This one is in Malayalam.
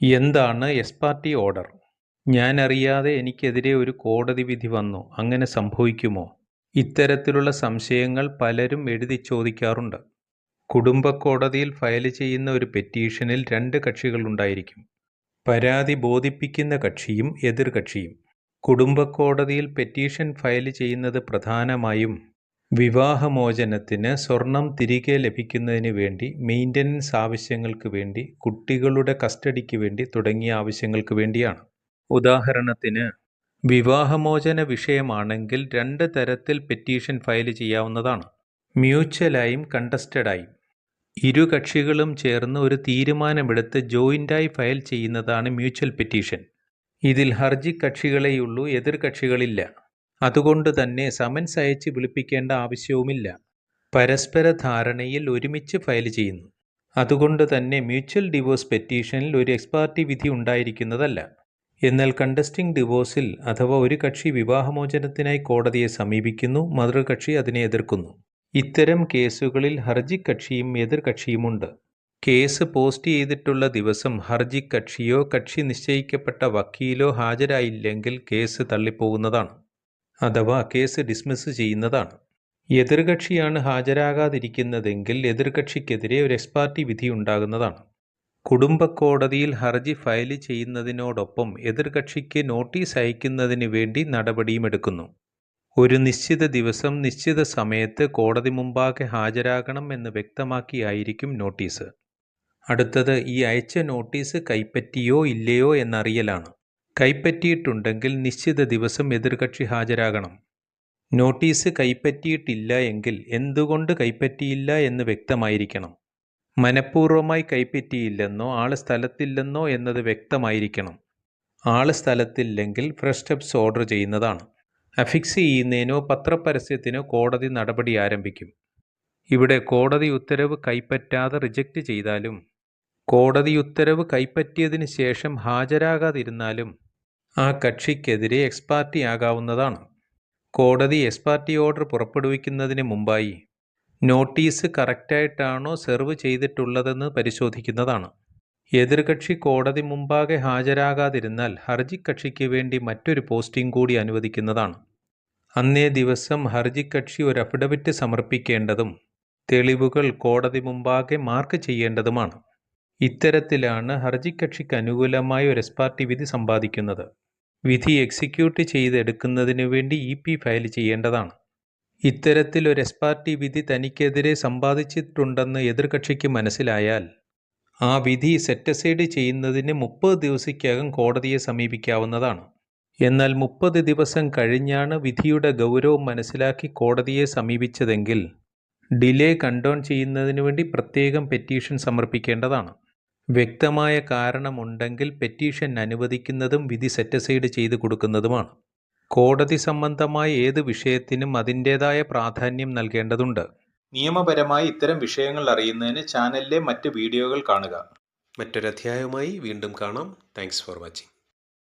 എന്താണ് എസ് പാർട്ടി ഓർഡർ? ഞാൻ അറിയാതെ എനിക്കെതിരെ ഒരു കോടതി വിധി വന്നു. അങ്ങനെ സംഭവിക്കുമോ? ഇത്തരത്തിലുള്ള സംശയങ്ങൾ പലരും എഴുതി ചോദിക്കാറുണ്ട്. കുടുംബ കോടതിയിൽ ഫയൽ ചെയ്യുന്ന ഒരു പെറ്റീഷനിൽ രണ്ട് കക്ഷികളുണ്ടായിരിക്കും പരാതി ബോധിപ്പിക്കുന്ന കക്ഷിയും എതിർ കക്ഷിയും. കുടുംബ കോടതിയിൽ പെറ്റീഷൻ ഫയൽ ചെയ്യുന്നത് പ്രധാനമായും വിവാഹമോചനത്തിന് സ്വർണം തിരികെ ലഭിക്കുന്നതിന് വേണ്ടി മെയിന്റനൻസ് ആവശ്യങ്ങൾക്ക് വേണ്ടി കുട്ടികളുടെ കസ്റ്റഡിക്ക് വേണ്ടി തുടങ്ങിയ ആവശ്യങ്ങൾക്ക് വേണ്ടിയാണ്. ഉദാഹരണത്തിന് വിവാഹമോചന വിഷയമാണെങ്കിൽ രണ്ട് തരത്തിൽ പെറ്റീഷൻ ഫയൽ ചെയ്യാവുന്നതാണ്. മ്യൂച്വലായും കണ്ടസ്റ്റഡായും. ഇരു കക്ഷികളും ചേർന്ന് ഒരു തീരുമാനമെടുത്ത് ജോയിന്റായി ഫയൽ ചെയ്യുന്നതാണ് മ്യൂച്വൽ പെറ്റീഷൻ. ഇതിൽ ഹർജി കക്ഷികളെയുള്ളൂ എതിർ കക്ഷികളില്ല. അതുകൊണ്ട് തന്നെ സമൻസ് അയച്ച് വിളിപ്പിക്കേണ്ട ആവശ്യവുമില്ല. പരസ്പര ധാരണയിൽ ഒരുമിച്ച് ഫയൽ ചെയ്യുന്നു. അതുകൊണ്ട് തന്നെ മ്യൂച്വൽ ഡിവോഴ്സ് പെറ്റീഷനിൽ ഒരു എക്സ്പാർട്ടി വിധി ഉണ്ടായിരിക്കുന്നതല്ല. എന്നാൽ കണ്ടസ്റ്റിംഗ് ഡിവോഴ്സിൽ അഥവാ ഒരു കക്ഷി വിവാഹമോചനത്തിനായി കോടതിയെ സമീപിക്കുന്നു മതൃകക്ഷി അതിനെ എതിർക്കുന്നു. ഇത്തരം കേസുകളിൽ ഹർജിക്കക്ഷിയും എതിർകക്ഷിയുമുണ്ട് എതിർ കക്ഷിയുമുണ്ട്. കേസ് പോസ്റ്റ് ചെയ്തിട്ടുള്ള ദിവസം ഹർജിക്കക്ഷിയോ കക്ഷി നിശ്ചയിക്കപ്പെട്ട വക്കീലോ ഹാജരായില്ലെങ്കിൽ കേസ് തള്ളിപ്പോകുന്നതാണ്. അഥവാ കേസ് ഡിസ്മിസ് ചെയ്യുന്നതാണ്. എതിർകക്ഷിയാണ് ഹാജരാകാതിരിക്കുന്നതെങ്കിൽ എതിർകക്ഷിക്കെതിരെ ഒരു എക്സ്പാർട്ടി വിധി ഉണ്ടാകുന്നതാണ്. കുടുംബ കോടതിയിൽ ഹർജി ഫയൽ ചെയ്യുന്നതിനോടൊപ്പം എതിർകക്ഷിക്ക് നോട്ടീസ് അയക്കുന്നതിന് വേണ്ടി നടപടിയും എടുക്കുന്നു. ഒരു നിശ്ചിത ദിവസം നിശ്ചിത സമയത്ത് കോടതി മുമ്പാകെ ഹാജരാകണം എന്ന് വ്യക്തമാക്കിയായിരിക്കും നോട്ടീസ്. അടുത്തത് ഈ അയച്ച നോട്ടീസ് കൈപ്പറ്റിയോ ഇല്ലയോ എന്നറിയലാണ്. കൈപ്പറ്റിയിട്ടുണ്ടെങ്കിൽ നിശ്ചിത ദിവസം എതിർകക്ഷി ഹാജരാകണം. നോട്ടീസ് കൈപ്പറ്റിയിട്ടില്ല എങ്കിൽ എന്തുകൊണ്ട് കൈപ്പറ്റിയില്ല എന്ന് വ്യക്തമായിരിക്കണം. മനഃപൂർവമായി കൈപ്പറ്റിയില്ലെന്നോ ആൾ സ്ഥലത്തില്ലെന്നോ എന്നത് വ്യക്തമായിരിക്കണം. ആൾ സ്ഥലത്തില്ലെങ്കിൽ ഫ്രഷ് സ്റ്റെപ്സ് ഓർഡർ ചെയ്യുന്നതാണ്. അഫിക്സ് ചെയ്യുന്നതിനോ പത്രപരസ്യത്തിനോ കോടതി നടപടി ആരംഭിക്കും. ഇവിടെ കോടതി ഉത്തരവ് കൈപ്പറ്റാതെ റിജക്റ്റ് ചെയ്താലും കോടതി ഉത്തരവ് കൈപ്പറ്റിയതിന് ശേഷം ഹാജരാകാതിരുന്നാലും ആ കക്ഷിക്കെതിരെ എക്സ്പാർട്ടി ആകാവുന്നതാണ് കോടതി എക്സ്പാർട്ടി ഓർഡർ പുറപ്പെടുവിക്കുന്നതിന് മുമ്പായി നോട്ടീസ് കറക്റ്റായിട്ടാണോ സെർവ് ചെയ്തിട്ടുള്ളതെന്ന് പരിശോധിക്കുന്നതാണ്. എതിർകക്ഷി കോടതി മുമ്പാകെ ഹാജരാകാതിരുന്നാൽ ഹർജിക്കക്ഷിക്ക് വേണ്ടി മറ്റൊരു പോസ്റ്റിംഗ് കൂടി അനുവദിക്കുന്നതാണ്. അന്നേ ദിവസം ഹർജിക്കക്ഷി കക്ഷി ഒരു അഫിഡവിറ്റ് സമർപ്പിക്കേണ്ടതും തെളിവുകൾ കോടതി മുമ്പാകെ മാർക്ക് ചെയ്യേണ്ടതുമാണ്. ഇത്തരത്തിലാണ് ഹർജിക്കക്ഷിക്ക് അനുകൂലമായ ഒരു എസ്പാർട്ടി വിധി സമ്പാദിക്കുന്നത്. വിധി എക്സിക്യൂട്ട് ചെയ്തെടുക്കുന്നതിനു വേണ്ടി ഇ പി ഫയൽ ചെയ്യേണ്ടതാണ്. ഇത്തരത്തിൽ ഒരു എസ്പാർട്ടി വിധി തനിക്കെതിരെ സമ്പാദിച്ചിട്ടുണ്ടെന്ന് എതിർകക്ഷിക്ക് മനസ്സിലായാൽ ആ വിധി സെറ്റസൈഡ് ചെയ്യുന്നതിന് മുപ്പത് ദിവസയ്ക്കകം കോടതിയെ സമീപിക്കാവുന്നതാണ്. എന്നാൽ മുപ്പത് ദിവസം കഴിഞ്ഞാണ് വിധിയുടെ ഗൗരവം മനസ്സിലാക്കി കോടതിയെ സമീപിച്ചതെങ്കിൽ ഡിലേ കണ്ടോൺ ചെയ്യുന്നതിന് വേണ്ടി പ്രത്യേകം പെറ്റീഷൻ സമർപ്പിക്കേണ്ടതാണ്. വ്യക്തമായ കാരണമുണ്ടെങ്കിൽ പെറ്റീഷൻ അനുവദിക്കുന്നതും വിധി സെറ്റസൈഡ് ചെയ്തു കൊടുക്കുന്നതുമാണ്. കോടതി സംബന്ധമായ ഏത് വിഷയത്തിനും അതിന്റേതായ പ്രാധാന്യം നൽകേണ്ടതുണ്ട്. നിയമപരമായി ഇത്തരം വിഷയങ്ങൾ അറിയുന്നതിന് ചാനലിലെ മറ്റ് വീഡിയോകൾ കാണുക. മറ്റൊരധ്യായവുമായി വീണ്ടും കാണാം. Thanks for watching